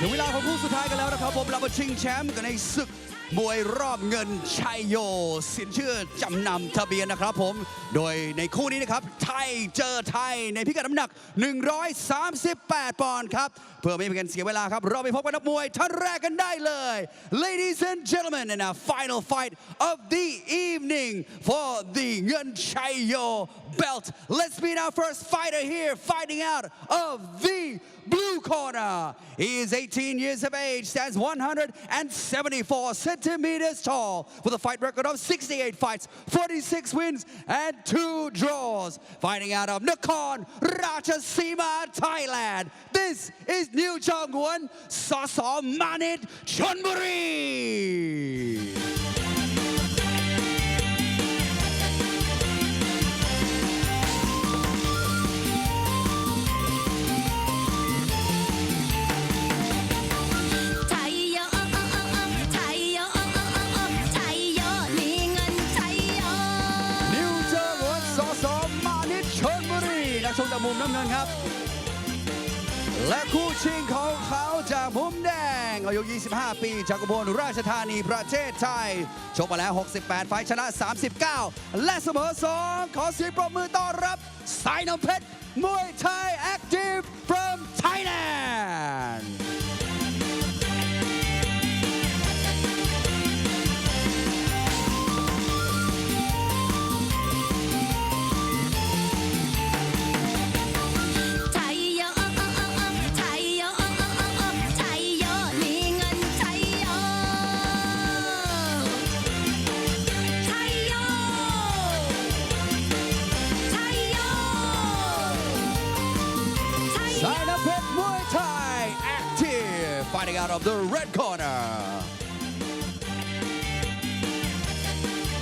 ถึงเวลาของคู่สุดท้ายกันแล้วนะครับผมเรามาชิงแชมป์กันในศึกมวยรอบเงินชัยโย สินเชื่อจำนำทะเบียนนะครับผม โดยในคู่นี้นะครับ ไทยเจอไทยในพิกัดน้ำหนัก 138 ปอนด์ครับเพื่อไม่ให้เป็นการเสียเวลาครับ เราไปพบกับนักมวยท่านแรกกันได้เลย Ladies and gentlemen in our final fight of the evening for the Nguyen Chai Yo belt let's meet our first fighter here fighting out of the blue corner. He is 18 years of age, stands 174 centimeters tall, with a fight record of 68 fights, 46 wins, and 2 draws. Fighting out of Nakhon Ratchasima, Thailand. This is New Jongwon Sasa Manit Chonburi. ไทยโยไทยโยไทยโยมีเงินไทยโยนิวเจอร์วดสอสอมานิชชนบุรีนักชกจากมุมน้ำเงินครับ และคู่ชิงของเขาจากมุมแดง อายุ 25 ปีจากอุบลราชธานีประเทศไทย ชกมาแล้ว 68 ไฟชนะ 39 และเสมอ 2 ขอเสียงปรบมือต้อนรับ สายน้ำเพชรมวยไทยแอคทีฟ from Thailand out of the red corner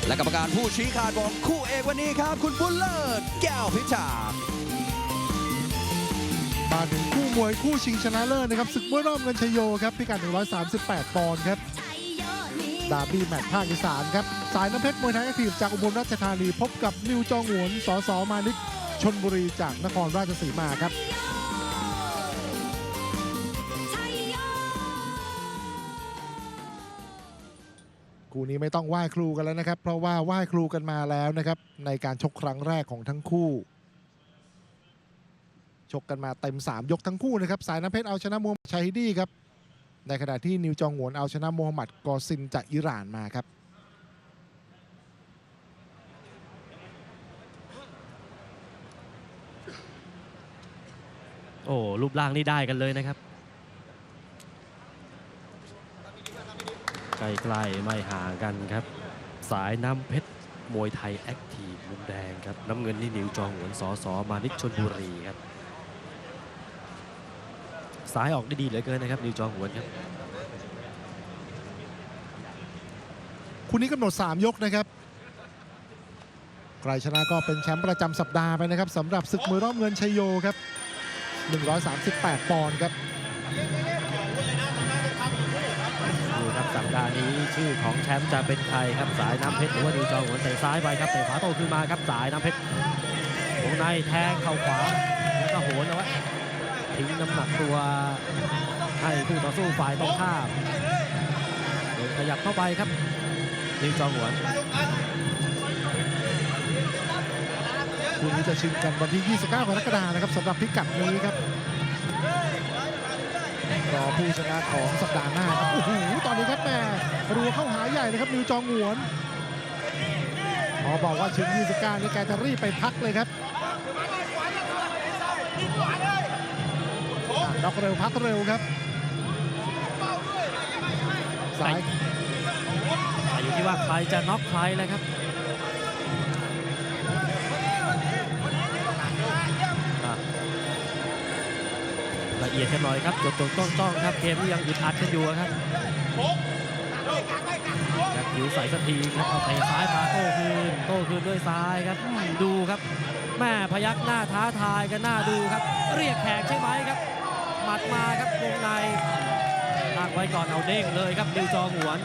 และกรรมการผู้ชี้ขาดบอกคู่เอกวันนี้ครับ คุณบุญเลิศแก้วพิชามาถึงคู่มวยคู่ชิงชนะเลิศนะครับศึกมวยรอบเงินชโยครับพิกัด 138 ปอนด์ครับดาบี้แมตช์ภาคอีสานครับ สายน้ำเพชรมวยไทยแอคทีฟจากอุบลราชธานี พบกับนิวจองหวนสสมานิชชนบุรีจากนครราชสีมาครับ คู่นี้ไม่ต้องไหว้ครูกันแล้วนะครับ เพราะว่าไหว้ครูกันมาแล้วนะครับ ในการชกครั้งแรกของทั้งคู่ ชกกันมาเต็ม 3 ยกทั้งคู่นะครับ สายน้ำเพชรเอาชนะมูฮัมหมัดชัยฮิดีครับ ในขณะที่นิวจองหวนเอาชนะมูฮัมหมัดกอซินจากอิหร่านมาครับโอ้รูปร่างนี่ได้กันเลยนะครับ ใกล้ๆไม่ห่างกันครับ สายน้ำเพชรมวยไทยแอคทีฟมุมแดงครับ น้ำเงินนี่นิวจองหวนสอสอมานิชชนบุรีครับสายออกได้ดีเหลือเกินนะครับนิวจองหวนครับคู่นี้กำหนด 3 ยกนะครับใครชนะก็เป็นแชมป์ประจำสัปดาห์ไปนะครับสำหรับศึกมวยรอบเงินชัยโยครับ 138 ปอนด์ครับ ดูครับสัปดาห์นี้ชื่อของแชมป์จะเป็นใครครับสายน้ำเพชรหรือว่านิวจองหวเตะซ้ายไปครับเตะขวาโต้ขึ้นมาครับสายน้ำเพชรวงในแทงเข่าขวาแล้วก็โหนเอาไว้ทิ้งน้ำหนักตัวให้คู่ต่อสู้ฝ่ายตรงข้ามขยับเข้าไปครับนิวจองหวคู่นี้จะชิงกันวันที่ 29 กรกฎาคมนะครับสำหรับพิกัดนี้ครับ รอผู้ชนะของสัปดาห์หน้าครับโอ้โหตอนนี้ครับแม่รัวเข้าหาใหญ่เลยครับนิวจองหวนพอบอกว่าชิง 29 นี่แกจะรีบไปพักเลยครับอะน็อกเร็วพักเร็วครับสายแต่อยู่ที่ว่าใครจะน็อกใครเลยครับ อียดกันหน่อยครับจดจดต้องต้องครับเกมยังอึดอัดกันอยู่ครับอยากผิวใส่สักทีครับเอาเตะซ้ายมาโต้คืนโต้คืนด้วยซ้ายครับดูครับแม่พยักหน้าท้าทายกันหน้าดูครับ เรียกแขกใช่ไหมครับหมัดมาครับวงในตั้งไว้ก่อนเอาเด้งเลยครับดิวจองหวน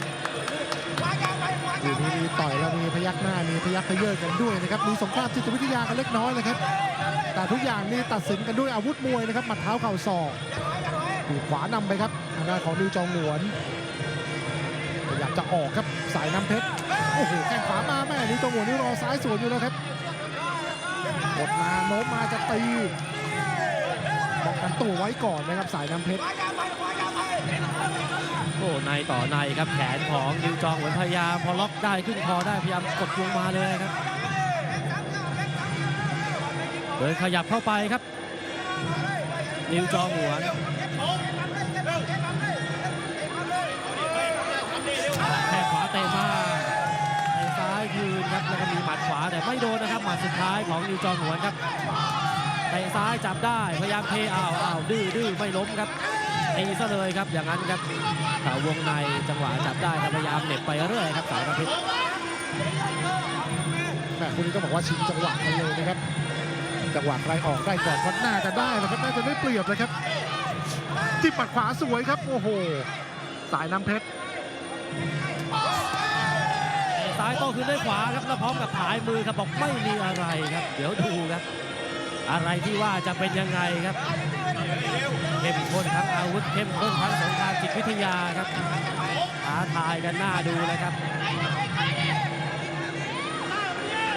คู่นี้มีต่อยแล้วมีพยักหน้ามีพยักเขยื้อกันด้วยนะครับมีสงครามจิตวิทยากันเล็กน้อยเลยครับแต่ทุกอย่างนี่ตัดสินกันด้วยอาวุธมวยนะครับหมัดเท้าเข่าศอกดูขวานำไปครับทางด้านของนิวจองหวนพยายามจะออกครับสายน้ำเพชรโอ้โหแข้งขวามาแม่นิวจองหวนนี่รอซ้ายสวนอยู่แล้วครับกดมาโน้มมาจะตีป้องกันตัวไว้ก่อนนะครับสายน้ำเพชร อ้ในต่อในครับแขนของนิวจองเหมือนพยายามพอล็อกได้ขึ้นคอได้พยายามกดลงมาเลยครับเดินขยับเข้าไปครับ นิวจองหวนแข้งขวาเตะมาเตะซ้ายคืนครับแล้วก็มีหมัดขวาแต่ไม่โดนนะครับหมัดสุดท้ายของนิวจองหวนครับเตะซ้ายจับได้พยายามเทอ้าวอ้าวดื้อดื้อไม่ล้มครับ ตีซะเลยครับอย่างนั้นครับข่าววงในจังหวะจับได้ครับพยายามเหน็บไปเรื่อยครับสายน้ำเพชรแม่คุณนี้ต้องบอกว่าชิงจังหวะกันเลยนะครับ จังหวะใครออกได้ก่อนก็น่าจะได้นะครับน่าจะได้เปรียบเลยครับจิ้มหมัดขวาสวยครับโอ้โห สายน้ำเพชรเตะซ้ายโต้คืนด้วยขวาครับแล้วพร้อมกับผายมือครับบอกไม่มีอะไรครับ เดี๋ยวดูครับ อะไรที่ว่าจะเป็นยังไงครับ เข้มข้นทั้งอาวุธเข้มข้นทั้งสงครามจิตวิทยาครับท้าทายกันหน้าดูเลยครับ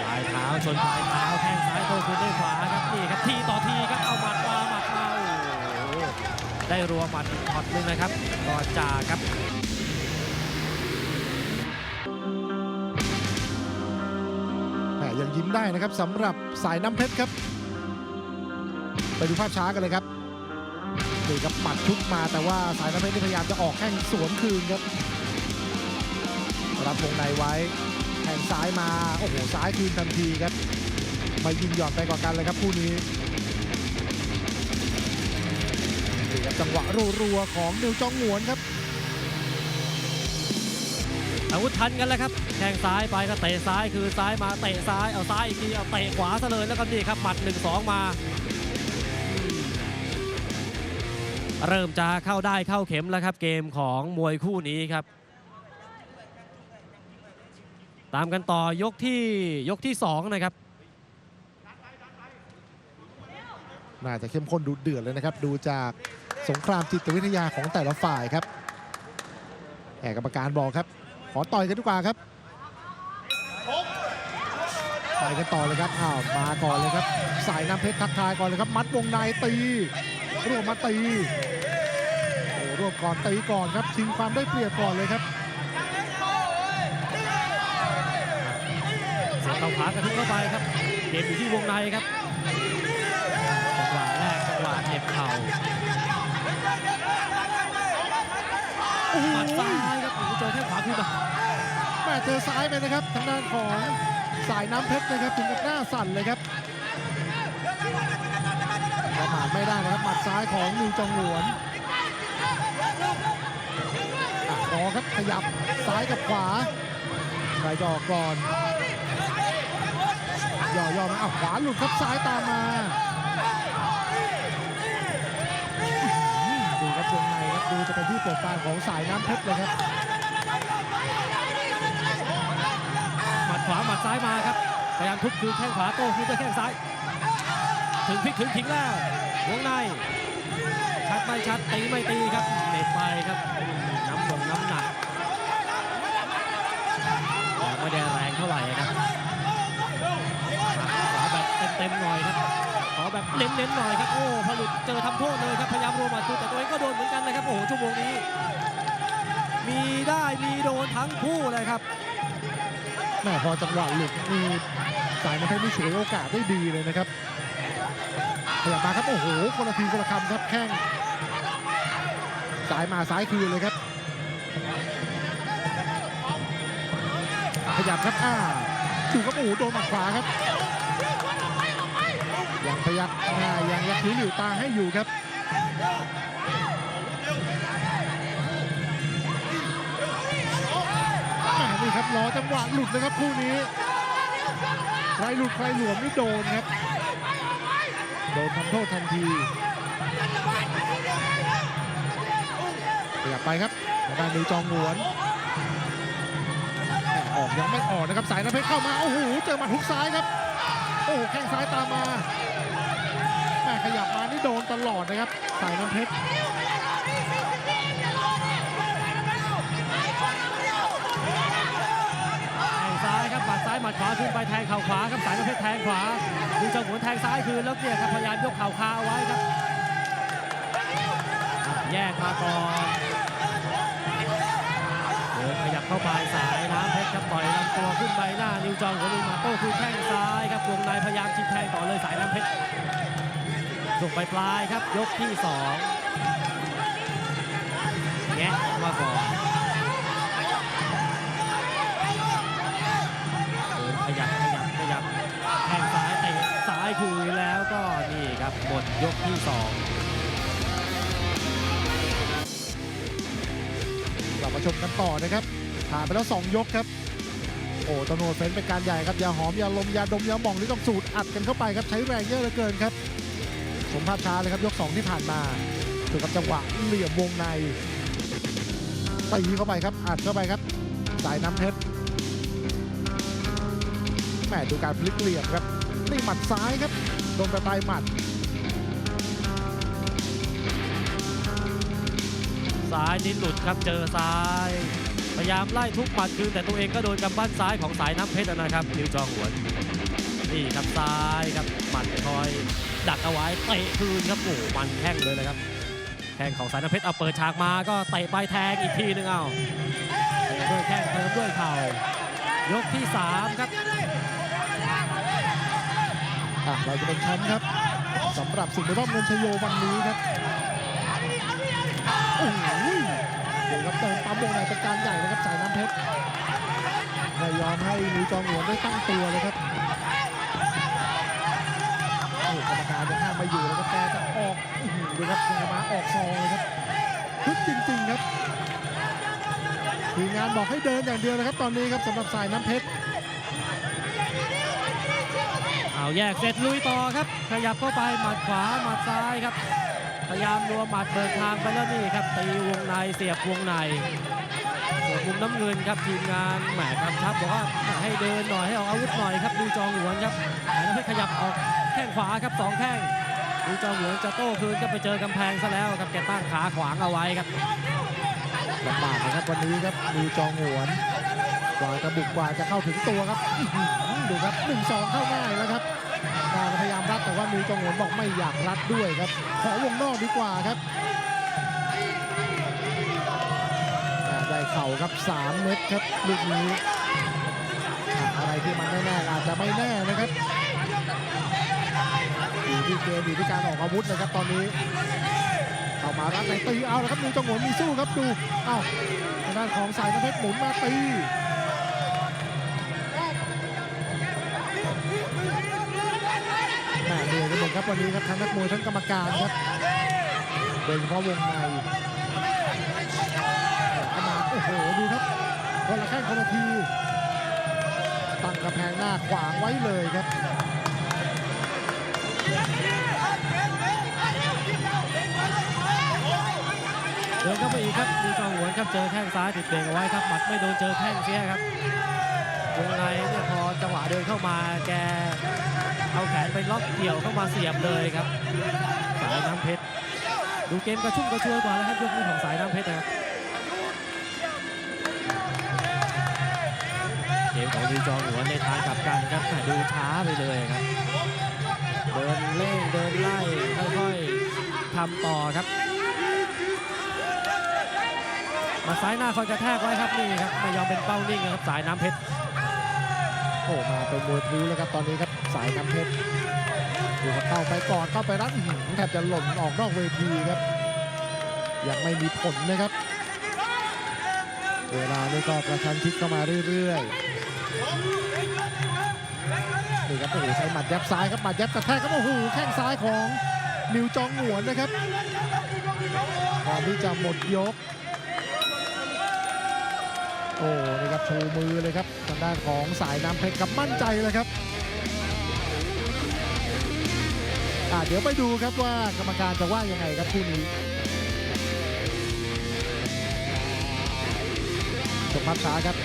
ปลายเท้าชนปลายเท้าแข้งซ้ายโต้คืนด้วยขวาครับนี่ครับทีต่อทีครับเอาหมัดมาหมัดมาโอ้ได้รัวหมัดอีกช็อตนึงนะครับก่อนจ่าครับแหมยังยิ้มได้นะครับสำหรับสายน้ำเพชรครับ ไปดูภาพช้ากันเลยครับ นี่ครับหมัดชุดมาแต่ว่าสายน้ำเพชรนี่พยายามจะออกแข้งสวนคืนครับรับวงในไว้แข้งซ้ายมา โอ้โห ซ้ายคืนทันทีครับไม่ยิงหย่อนไปกว่ากันเลยครับคู่นี้นี่ครับจังหวะรัวๆของนิวจองหวนครับอาวุธทันกันแล้วครับแข้งซ้ายไปก็เตะซ้ายคือซ้ายมาเตะซ้ายเอาซ้ายอีกทีเอาเตะขวาซะเลยแล้วก็นี่ครับหมัด1 2 มา เริ่มจะเข้าได้เข้าเข็มแล้วครับเกมของมวยคู่นี้ครับ ตามกันต่อยกที่ยกที่ 2 นะครับ น่าจะเข้มข้นดูเดือดเลยนะครับ ดูจากสงครามจิตวิทยาของแต่ละฝ่ายครับแห่กรรมการบอกครับ ขอต่อยกันดีกว่าครับไปกันต่อเลยครับอ้าวมาก่อนเลยครับ สายน้ำเพชรทักทายก่อนเลยครับ มัดวงในตี รวบมาตีโอ้รวบก่อนตีก่อนครับชิงความได้เปรียบก่อนเลยครับเสียบเข่าขากระทุ้งเข้าไปครับเกมอยู่ที่วงในครับจังหวะแรกจังหวะเหน็บเข่าหมัดซ้ายครับโอ้เจอแข้งขวาคืนมาแม่เจอซ้ายไปนะครับทางด้านของสายน้ำเพชรนะครับถึงกับหน้าสั่นเลยครับ ประมาทไม่ได้นะครับหมัดซ้ายของนิวจงหวนรอครับขยับซ้ายกับขวาใครจะออกก่อนย่อย่อมาอ้าวขวาหลุดครับซ้ายตามมาดูครับวงในครับดูจะเป็นที่โปรดปรานของสายน้ำเพชรเลยครับหมัดขวาหมัดซ้ายมาครับพยายามทุบคืนแข้งขวาโต้คืนด้วยแข้งซ้าย ถึงพลิกถึงทิ้งแล้ววงใน ชัดไม่ชัดตีไม่ตีครับเน็ตไปครับน้ำลงน้ำหนักแต่ไม่ได้แรงเท่าไหร่ครับขอแบบเต็มๆหน่อยครับขอแบบเน้นๆหน่อยครับโอ้พอหลุดเจอทำโทษเลยครับพยายามรวมมัดคืนแต่ตัวเองก็โดนเหมือนกันนะครับโอ้โหชั่วโมงนี้ มีได้มีโดนทั้งคู่เลยครับแม่พอจังหวะหลุดนี่สายน้ำเพชรนี่ฉวยโอกาสได้ดีเลยนะครับ ขยับมาครับโอ้โหคนละทีคนละคำครับแข้งซ้ายมาซ้ายคืนเลยครับ ขยับครับอ้าดูครับโอ้โหโดนหมัดขวาครับยังพยักหน้ายังยักคิ้วหลิวตาให้อยู่ครับนี่ครับรอจังหวะหลุดเลยครับคู่นี้ใครหลุดใครหลวมนี่โดนครับ โดนทำโทษทันทีขยับไปครับทางด้านดูจองหวนแม่ออกยังไม่ออกนะครับสายน้ำเพชรเข้ามาโอ้โหเจอมาทุกซ้ายครับ โอ้โหแข้งซ้ายตามมาแม่ขยับมานี่โดนตลอดนะครับสายน้ำเพชรายหมัดขวาขึ้นไปแทงเข่าขวาครับสายประเภทแทงขวาดูจงหวนแทงซ้ายคืนแล้วเนี่ยครับพยายามยกเข่าคาเอาไว้ครับ แยกมาก่อนเดินขยับเข้าไปสายน้ำเพชรครับต่อยลำตัวขึ้นใบหน้า นิวจองหัวนิวมาโต้คืนแข้งซ้ายครับวงในพยายามชิงแทงต่อเลยสายน้ำเพชรส่งไปปลายครับยกที่สองแงะออกมาก่อน ครับหมดยกที่สองกลับมาชมกันต่อนะครับผ่านไปแล้ว 2 ยกครับ โอ้ตำรวจเฟ้นเป็นการใหญ่ครับยาหอมยาลมยาดมยาหม่องนี่ต้องสูดอัดกันเข้าไปครับใช้แรงเยอะเหลือเกินครับสมภาพช้าเลยครับยก 2 ที่ผ่านมาดูกับจังหวะเหลี่ยมวงในตีเข้าไปครับอัดเข้าไปครับ สายน้ำเพชรแหมดูการพลิกเหลี่ยมครับนี่หมัดซ้ายครับโดนกระต่ายหมัด ซ้ายนี่หลุดครับเจอซ้าย พยายามไล่ทุกหมัดคืนแต่ตัวเองก็โดนกำปั้นซ้ายของสายน้ำเพชรนะครับนิวจองหวนนี่ครับซ้ายครับหมัดคอย ดักเอาไว้เตะคืนครับโอ้มันแข้งเลยนะครับแข้งของสายน้ำเพชรเอาเปิดฉากมาก็เตะไปแทงอีกทีนึงเอาเตะด้วยแข้งเติมด้วยเข่ายกที่สามครับเราจะเป็นแชมป์ครับสำหรับสิ่งในรอบเงินชโยวันนี้ครับ โอ้โหเดี๋ยวครับเติมปั๊มวงในเป็นการใหญ่นะครับสายน้ำเพชรไม่ยอมให้นิวจองหวนได้ตั้งตัวเลยครับโอ้โหกรรมการยังห้ามไม่อยู่เลยครับแกจะออกอื้อหือดูครับยังมาออกซองเลยครับพึกจริงๆครับทีมงานบอกให้เดินอย่างเดียวนะครับ ตอนนี้ครับสำหรับสายน้ำเพชรเอาแยกเสร็จลุยต่อครับ ขยับเข้าไปหมัดขวาหมัดซ้ายครับพ ยายามรัวหมัดเปิดทางไปแล้วนี่ครับ ตีวงในเสียบวงในส่วนมุมน้ำเงินครับทีมงานแหมกำชับบอกว่าให้เดินหน่อยให้ออกอาวุธหน่อยครับดูจองหวนครับแล้วให้ขยับออกแข้งขวาครับสองแข้งดูจองหวนจะโต้คืนก็ไปเจอกำแพงซะแล้วครับแกตั้งขาขวางเอาไว้ครับลำบากนะครับวันนี้ครับนิวจองหวนกว่าจะบุกกว่าจะเข้าถึงตัวครับดูครับหนึ่งสองเข้าง่ายแล้วครับ พยายามรัดแต่ว่านิวจองหวนบอกไม่อยากรัดด้วยครับ ขอวงนอกดีกว่าครับได้เข่าครับ 3 เม็ดครับลูกนี้อะไรที่มันแน่ๆอาจจะไม่แน่นะครับอยู่ที่เกมอยู่ที่การออกอาวุธนะครับตอนนี้เข้ามารัดในตีเอาแล้วครับนิวจองหวนมีสู้ครับดูเอ้าทางด้านของสายน้ำเพชรหมุนมาตี ครับวันนี้ครับทั้งนักมวยทั้งกรรมการครับโดยเฉพาะวงในข้ามาโอ้โหดูครับคนละแข้งคนละทีตั้งกระแพงหน้าขวางไว้เลยครับเดินเข้าไปอีกครับดูจองหวนครับเจอแข้งซ้ายติดเบรกเอาไว้ครับหมัดไม่โดนเจอแข้งเสียครับวงใน วะเดินเข้ามาแกเอาแขนไปล็อกเกี่ยวเข้ามาเสียบเลยครับสายน้ำเพชรดูเกมกระชุ่มกระชวยกว่าแล้วครับยกนี้ของสายน้ำเพชรนะครับเกมของดูจองหวในทางกลับกันครับดูช้าไปเลยครับเดินเร่งเดินไล่ค่อยๆทำต่อครับมาซ้ายหน้าคอยกระแทกไว้ครับนี่ครับไม่ยอมเป็นเป้านิ่งนะครับสายน้ำเพชร โอ้มาเป็นมวยพริ้วแล้วครับตอนนี้ครับสายน้ำเพชรดูครับเข้าไปก่อนเข้าไปรัดอื้อหือแทบจะหล่นออกนอกเวทีครับ ยังไม่มีผลนะครับ เวลานี่ก็กระชันชิดเข้ามาเรื่อยๆนี่ครับโอ้โหใช้หมัดยับซ้ายครับหมัดยับกระแทกครับโอ้โหแข้งซ้ายของนิวจองหวนนะครับก่อนที่จะหมดยก โอ้นี่ครับชูมือเลยครับทางด้านของสายน้ำเพชรครับมั่นใจเลยครับอ่าเดี๋ยวไปดูครับว่ากรรมการจะว่ายังไงครับคู่นี้ชมภาพช้าครับ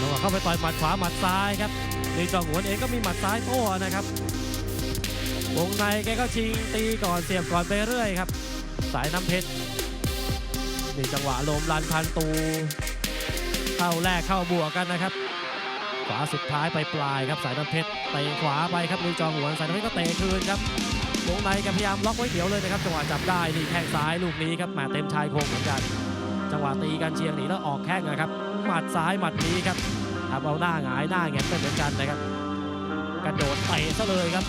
จังหวะเข้าไปต่อยหมัดขวาหมัดซ้ายครับในจองหวนเองก็มีหมัดซ้ายโต้นะครับวงในแกก็ชิงตีก่อนเสียบก่อนไปเรื่อยครับ สายน้ำเพชร นี่จังหวะลมลันพันตู เข้าแรกเข้าบวกกันนะครับ ขวาสุดท้ายไปปลายครับสายน้ำเพชรเตะขวาไปครับลุยจองหวนสายน้ำเพชรก็เตะคืนครับวงในแกพยายามล็อกไว้เดี๋ยวเลยนะครับจังหวะจับได้นี่แข้งซ้ายลูกนี้ครับแหมเต็มชายโครงเหมือนกัน จังหวะตีกันเชียงหนีแล้วออกแข้งนะครับหมัดซ้ายหมัดนี้ครับทำเอาหน้าหงายหน้าแงนไปเหมือนกันนะครับกระโดดเตะซะเลยครับ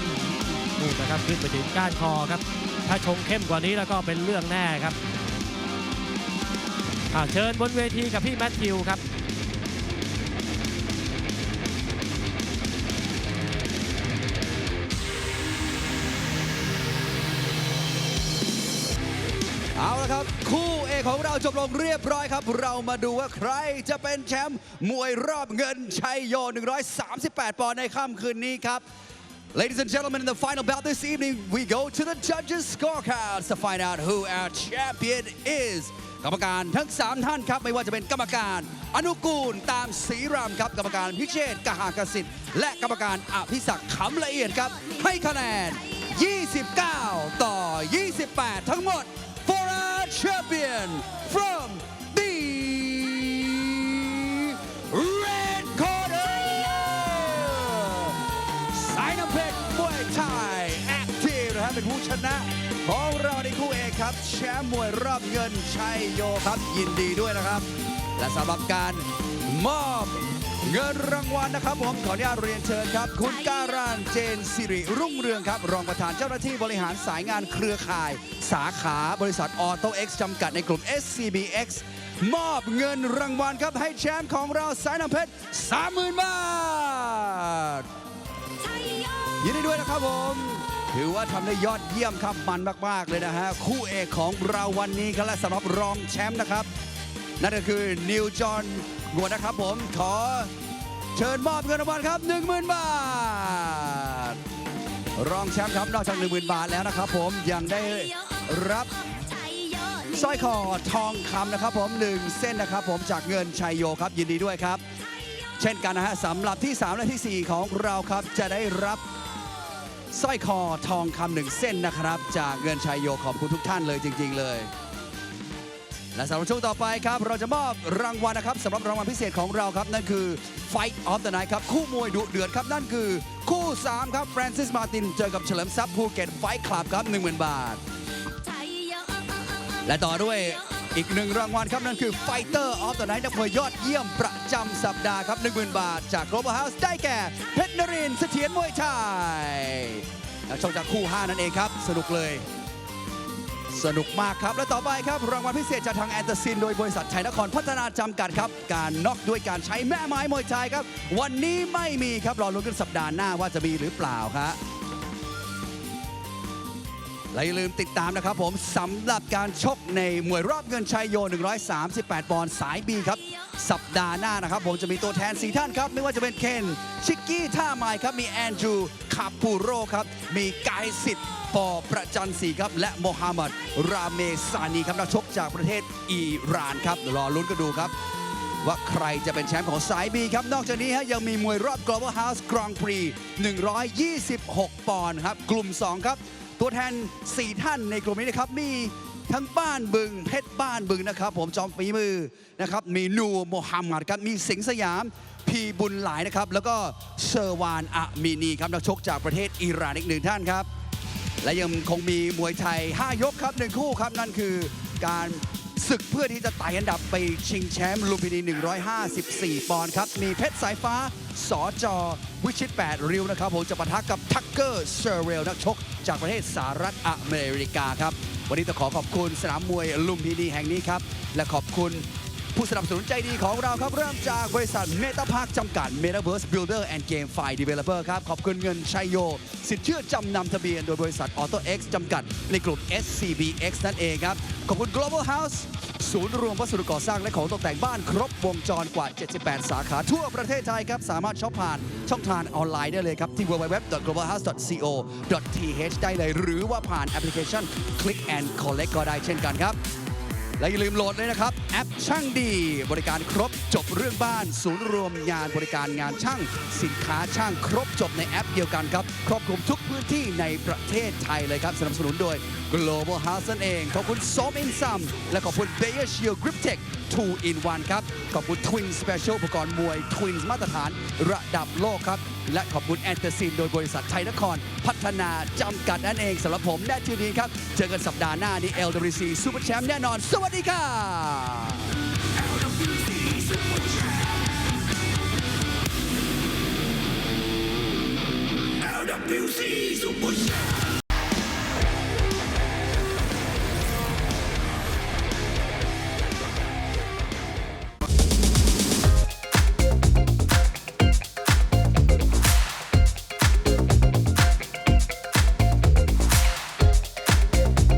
นู่นนะครับขึ้นไปถึงก้านคอครับ ถ้าชงเข้มกว่านี้แล้วก็เป็นเรื่องแน่ครับ อ่าเชิญบนเวทีกับพี่แมทธิวครับเอาละครับ คู่เอกของเราจบลงเรียบร้อยครับ เรามาดูว่าใครจะเป็นแชมป์มวยรอบเงินชัยโย 138 ปอนด์ในค่ำคืนนี้ครับ Ladies and gentlemen, in the final bout this evening, we go to the judges' scorecards to find out who our champion is. กรรมการทั้ง 3 ท่านครับ ไม่ว่าจะเป็นกรรมการอนุกูลตามศรีรามครับ กรรมการพิเชษกหากสิทธิ์และกรรมการอภิศักดิ์ขำละเอียดครับ ให้คะแนน 29 ต่อ 28 ทั้งหมด for our champion from the red corner สายน้ำเพชรมวยไทยแอคทีฟนะครับเป็นผู้ชนะของเรา คู่เอกครับ แชมป์มวยรอบเงินชัยโยครับยินดีด้วยนะครับ และสำหรับการมอบเงินรางวัลนะครับ ผมขออนุญาตเรียนเชิญครับ คุณการานเจนสิริรุ่งเรืองครับ รองประธานเจ้าหน้าที่บริหารสายงานเครือข่าย สาขาบริษัทออโตเอ็กซ์จำกัดในกลุ่ม SCBX มอบเงินรางวัลครับให้แชมป์ของเราสายน้ำเพชร30,000 บาทยินดีด้วยนะครับผม ถือว่าทำได้ยอดเยี่ยมครับมันมาก ๆ เลยนะฮะ คู่เอกของเราวันนี้ครับและสำหรับรองแชมป์นะครับ นั่นก็คือนิวจอห์นงวดนะครับผมขอเชิญมอบเงินรางวัลครับ 10,000 บาท รองแชมป์ครับนอกจาก 10,000 บาทแล้วนะครับผมยังได้รับสร้อยคอทองคำนะครับผมหนึ่งเส้นนะครับผมจากเงินชัยโยครับยินดีด้วยครับ เช่นกันนะฮะสำหรับที่ 3 และทีสี่4 ของเราครับจะได้รับ สร้อยคอทองคำหนึ่งเส้นนะครับ จากเงินชัยโยขอบคุณทุกท่านเลยจริง ๆ เลย และสำหรับช่วงต่อไปครับ เราจะมอบรางวัลนะครับสำหรับรางวัลพิเศษของเราครับ นั่นคือ Fight of the Night ครับ คู่มวยดุเดือดครับ นั่นคือ คู่ 3 ครับแฟรนซิสมาติน เจอกับเฉลิมทรัพย์ภูเก็ตไฟท์คลับครับ 10,000 บาท และต่อด้วยอีกหนึ่งรางวัลครับ นั่นคือ Fighter of the Night นักมวยยอดเยี่ยมประ จำสัปดาห์ครับ 10,000 บาท จาก Global House ได้แก่ เพชรนรินทร์เสถียรมวยไทยและชมจากคู่ 5 นั่นเองครับ สนุกเลย สนุกมากครับ และต่อไปครับ รางวัลพิเศษจากทางแอนเตอร์ซิน โดยบริษัทชัยนครพัฒนาจำกัดครับ การน็อกด้วยการใช้แม่ไม้มวยไทยครับ วันนี้ไม่มีครับรอลุ้นกันสัปดาห์หน้าว่าจะมีหรือเปล่าครับและอย่าลืมติดตามนะครับผมสำหรับการชกในมวยรอบเงินชัยโย 138 ปอนด์สาย B ครับ สัปดาห์หน้านะครับ ผมจะมีตัวแทน 4 ท่านครับ ไม่ว่าจะเป็นเคนชิกกี้ท่าไม้ครับ มีแอนดรูคาปูโรครับ มีกายสิทธิ์ปอประจันศรีครับ และโมฮัมหมัด ราเมซานีครับนักชกจากประเทศอิหร่านครับรอลุ้นกันดูครับ ว่าใครจะเป็นแชมป์ของสาย B ครับ นอกจากนี้ฮะยังมีมวยรอบ Global House Grand Prix 126 ปอนด์ครับ กลุ่ม 2 ครับ ตัวแทน 4 ท่านในกลุ่มนี้นะครับมี ทั้งบ้านบึง เพชรบ้านบึงนะครับ ผมจอมฝีมือนะครับ มีนูโมฮัมหมัดครับ มีสิงสยาม พีบุญหลายนะครับ แล้วก็เชอร์วานอะมีนีครับนักชกจากประเทศอิหร่านอีกหนึ่งท่านครับ และยังคงมีมวยไทย 5 ยกครับหนึ่งคู่ครับ นั่นคือการศึกเพื่อที่จะไต่อันดับไปชิงแชมป์ลุมพินี 154 ปอนด์ครับ มีเพชรสายฟ้า สอจอ วิชิต 8 ริ้วนะครับ ผมจะปะทะกับทักเกอร์เชอร์เรลนักชก จากประเทศสหรัฐอเมริกาครับ วันนี้ต้องขอขอบคุณสนามมวยลุมพินีแห่งนี้ครับ และขอบคุณผู้สนับสนุนใจดีของเราครับ เริ่มจากบริษัทเมตาพาร์คจำกัด Metaverse Builder and Game File Developer ครับ ขอบคุณเงินชัยโย สิทธิ์เชื่อจำนำทะเบียนโดยบริษัท Auto X จำกัด ในกลุ่ม SCBX นั่นเองครับ ขอบคุณ Global House ศูนย์รวมวัสดุก่อสร้างและของตกแต่งบ้านครบวงจรกว่า 78 สาขาทั่วประเทศไทยครับ สามารถช็อปผ่านช่องทางออนไลน์ได้เลยครับ ที่ www.globalhouse.co.th ได้เลย หรือว่าผ่านแอปพลิเคชัน Click and Collect ก็ได้เช่นกันครับ และอย่าลืมโหลดเลยนะครับ แอปช่างดี บริการครบจบเรื่องบ้าน ศูนย์รวมงานบริการงานช่าง สินค้าช่างครบจบในแอปเดียวกันครับ ครอบคลุมทุกพื้นที่ในประเทศไทยเลยครับ สนับสนุนโดย Global House นั่นเอง ขอบคุณ s o m in Sum และขอบคุณ Bayer Shield Grip Tech 2 in 1 ครับ ขอบคุณ Twin Special อุปกรณ์มวย Twin มาตรฐานระดับโลกครับ และขอบคุณแอนเตอร์ซินโดยบริษัทไทยนคร พัฒนาจำกัดนั่นเองสำหรับผมแน่ทีนี้ครับ เจอกันสัปดาห์หน้านี้ LWC Super Champ แน่นอน สวัสดีครับ LWC Super Show.